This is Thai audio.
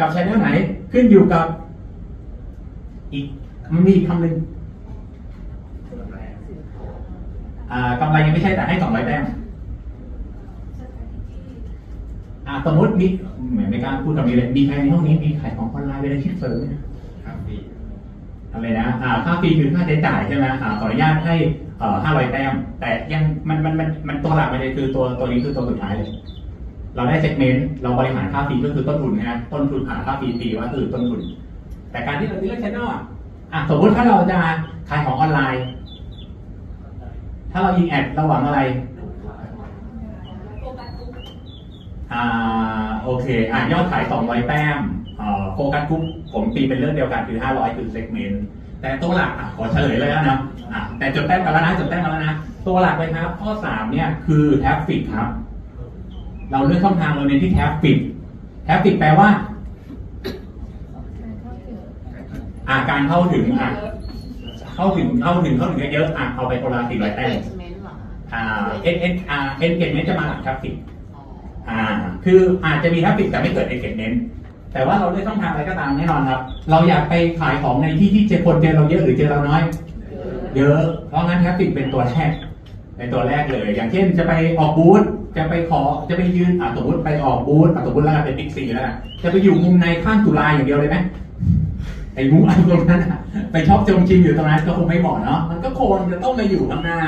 กับชแนลไหนขึ้นอยู่กับ อีกมันมีอีกคำหนึ่งอ่ากำไรยังไม่ใช่แต่ให้สองร้อยแต้มอ่าสมมติมีเหมือนไม่กล้าพูดคำนี้เลยมีใครในห้องนี้มีขายของออนไลน์เป็นอาชีพเสริมไหมครับพี่อะไรนะอ่าค่าฟรีคือค่าใช้จ่ายใช่ไหมอ่าขออนุญาตให้เอ่อห้าร้อยแต้ม แต่ยังมันมันมันมันตัวหลักมันเลยคือตัวตัวนี้คือตัวสุดท้ายเลย เราได้เซกเมนต์เราบริหารค่าฟรีก็คือต้นทุนนะฮะต้นทุนหาค่าฟรีตีว่าคือต้นทุน แต่การที่เราเลือกชแนลอะอะสมมติถ้าเราจะขายของออนไลน์ ถ้าเรายิงแอดเราหวังอะไรอ่าโอเคอ่ายอดขาย 200 แต้มอ่าโฟกัสกรุ๊ปผมตีเป็นเรื่องเดียวกันคือ 500 คือเซกเมนต์แต่ตัวหลักอะขอเฉลยเลยแล้วนะอะแต่จดแต้มกันแล้วนะจดแต้มกันแล้วนะ ตัวหลักเลยครับ ข้อ 3 เนี่ยคือแทฟฟิกครับ เราเลือกช่องทางเราเน้นที่แทฟฟิกแทฟฟิกแปลว่าอาการเข้าถึงอะเข้าถึงเข้าถึงเข้าถึงเยอะๆอะเอาไปคนละ400แต้ม engagement เหรออ่าเอ็นเอ็นอ่าเอ็นเกจเมนจะมาหลังแทฟฟิกอ่า คืออาจจะมีทราฟิกแต่ไม่เกิด engagement แต่ว่าเราเลือกช่องทางอะไรก็ตามแน่นอนครับ เราอยากไปขายของในที่ที่เจอคนเจอเราเยอะหรือเจอเราน้อย เยอะ เพราะงั้นทราฟฟิกเป็นตัวแรก ในตัวแรกเลย อย่างเช่นจะไปออกบูธจะไปขอจะไปยืนอะสมมติไปออกบูธอะสมมติแล้วกันเป็นบิ๊กซีแล้วกันจะไปอยู่มุมในข้างจุฬาอย่างเดียวเลยไหมไอ้มุมอันตรงนั้นอะไปชอบจงชิมอยู่ตรงนั้นก็คงไม่เหมาะเนาะมันก็ควรจะต้องมาอยู่ข้างหน้า